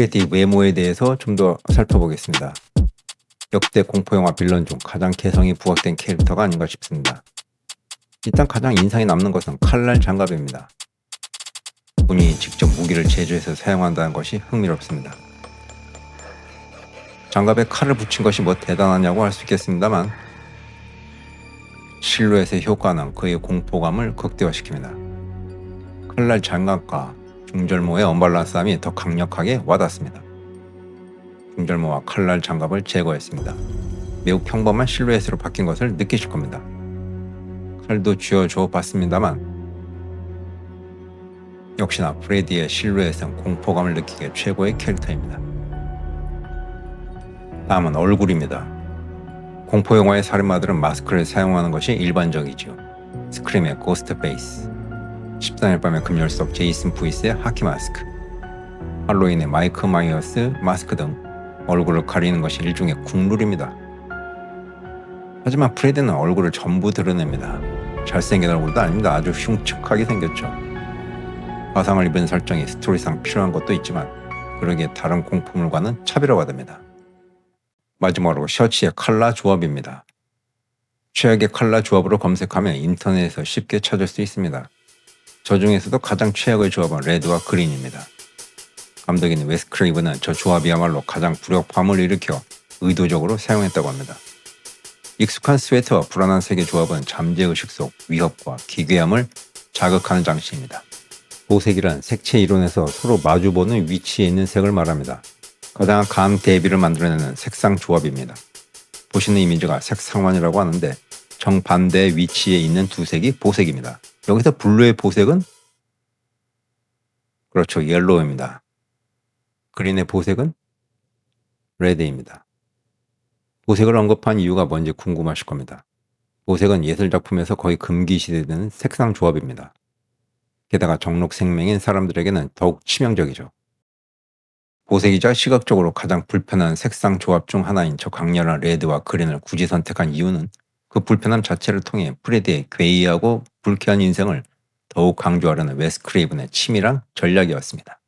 프레디 외모에 대해서 좀 더 살펴보겠습니다. 역대 공포영화 빌런 중 가장 개성이 부각된 캐릭터가 아닌가 싶습니다. 일단 가장 인상이 남는 것은 칼날 장갑입니다. 본인이 직접 무기를 제조해서 사용한다는 것이 흥미롭습니다. 장갑에 칼을 붙인 것이 뭐 대단하냐고 할 수 있겠습니다만 실루엣의 효과는 그의 공포감을 극대화시킵니다. 칼날 장갑과 중절모의 언밸런스함이 더 강력하게 와닿습니다. 중절모와 칼날 장갑을 제거했습니다. 매우 평범한 실루엣으로 바뀐 것을 느끼실 겁니다. 칼도 쥐어줘 봤습니다만 역시나 프레디의 실루엣은 공포감을 느끼게 최고의 캐릭터입니다. 다음은 얼굴입니다. 공포 영화의 살인마들은 마스크를 사용하는 것이 일반적이죠. 스크림의 고스트 페이스, 13일 밤의 속 제이슨 부이스의 하키 마스크, 할로윈의 마이크 마이어스 마스크 등 얼굴을 가리는 것이 일종의 국룰입니다. 하지만 프레디는 얼굴을 전부 드러냅니다. 잘생긴 얼굴도 아닙니다. 아주 흉측하게 생겼죠. 화상을 입은 설정이 스토리상 필요한 것도 있지만 그러기에 다른 공포물과는 차별화가 됩니다. 마지막으로 셔츠의 컬러 조합입니다. 최악의 컬러 조합으로 검색하면 인터넷에서 쉽게 찾을 수 있습니다. 저 중에서도 가장 최악의 조합은 레드와 그린입니다. 감독인 웨스 크레이브는 저 조합이야말로 가장 불협화음을 일으켜 의도적으로 사용했다고 합니다. 익숙한 스웨터와 불안한 색의 조합은 잠재의식 속 위협과 기괴함을 자극하는 장치입니다. 보색이란 색채 이론에서 서로 마주보는 위치에 있는 색을 말합니다. 가장 강 대비를 만들어내는 색상 조합입니다. 보시는 이미지가 색상환이라고 하는데 정반대의 위치에 있는 두 색이 보색입니다. 여기서 블루의 보색은 그렇죠 옐로우입니다. 그린의 보색은 레드입니다. 보색을 언급한 이유가 뭔지 궁금하실 겁니다. 보색은 예술작품에서 거의 금기시되는 색상 조합입니다. 게다가 정록 생명인 사람들에게는 더욱 치명적이죠. 보색이자 시각적으로 가장 불편한 색상 조합 중 하나인 저 강렬한 레드와 그린을 굳이 선택한 이유는 그 불편함 자체를 통해 프레디의 괴이하고 불쾌한 인생을 더욱 강조하려는 웨스 크레이븐의 치밀한 전략이었습니다.